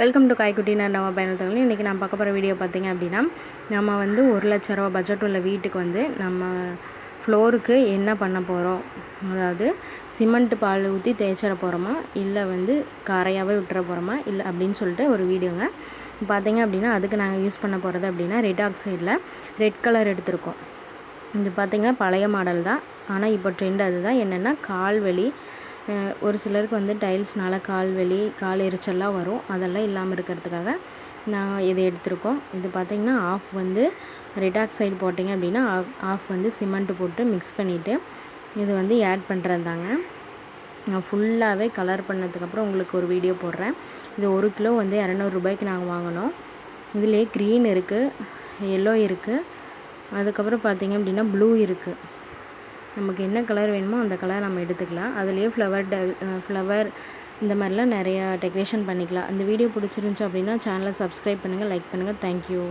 Welcome to காய்க்குட்டினர் நம்ம பயணத்தங்களும் இன்றைக்கி நான் பார்க்க போகிற வீடியோ பார்த்தீங்க அப்படின்னா நம்ம வந்து ஒரு லட்ச ரூபா பட்ஜெட் உள்ள வீட்டுக்கு வந்து நம்ம ஃப்ளோருக்கு என்ன பண்ண போகிறோம் அதாவது சிமெண்ட் பால் ஊற்றி தேய்ச்சிட போகிறோமா இல்லை வந்து காரையாகவே விட்டுற போகிறோமா இல்லை அப்படின்னு சொல்லிட்டு ஒரு வீடியோங்க. பார்த்தீங்க அப்படின்னா அதுக்கு நாங்கள் யூஸ் பண்ண போகிறது அப்படின்னா ரெட் ஆக்சைடில் ரெட் கலர் எடுத்திருக்கோம். இது பார்த்திங்கன்னா பழைய மாடல் தான். ஆனால் இப்போ ட்ரெண்ட் அதுதான். என்னென்னா கால் வலி ஒரு சிலருக்கு வந்து டைல்ஸ்னால் கால் வலி கால் எரிச்சல்லாம் வரும். அதெல்லாம் இல்லாமல் இருக்கிறதுக்காக நாங்கள் இதை எடுத்திருக்கோம். இது பார்த்திங்கன்னா ஆஃப் வந்து ரெட் போட்டிங்க அப்படின்னா ஆஃப் வந்து சிமெண்ட் போட்டு மிக்ஸ் பண்ணிவிட்டு இது வந்து ஆட் பண்ணுறது தாங்க. நான் ஃபுல்லாகவே கலர் பண்ணதுக்கப்புறம் உங்களுக்கு ஒரு வீடியோ போடுறேன். இது ஒரு கிலோ வந்து இரநூறுபாய்க்கு நாங்கள் வாங்கினோம். இதுலேயே க்ரீன் இருக்குது எல்லோ இருக்குது அதுக்கப்புறம் பார்த்திங்க அப்படின்னா ப்ளூ இருக்குது நமக்கு என்ன கலர் வேணுமோ அந்த கலர் நம்ம எடுத்துக்கலாம். அதுலேயே ஃப்ளவர் ட ஃப்ளவர் இந்த மாதிரிலாம் நிறையா டெக்கரேஷன் பண்ணிக்கலாம். இந்த வீடியோ பிடிச்சிருந்துச்சி அப்படின்னா சேனலை சப்ஸ்கிரைப் பண்ணுங்கள் லைக் பண்ணுங்கள் தேங்க்யூ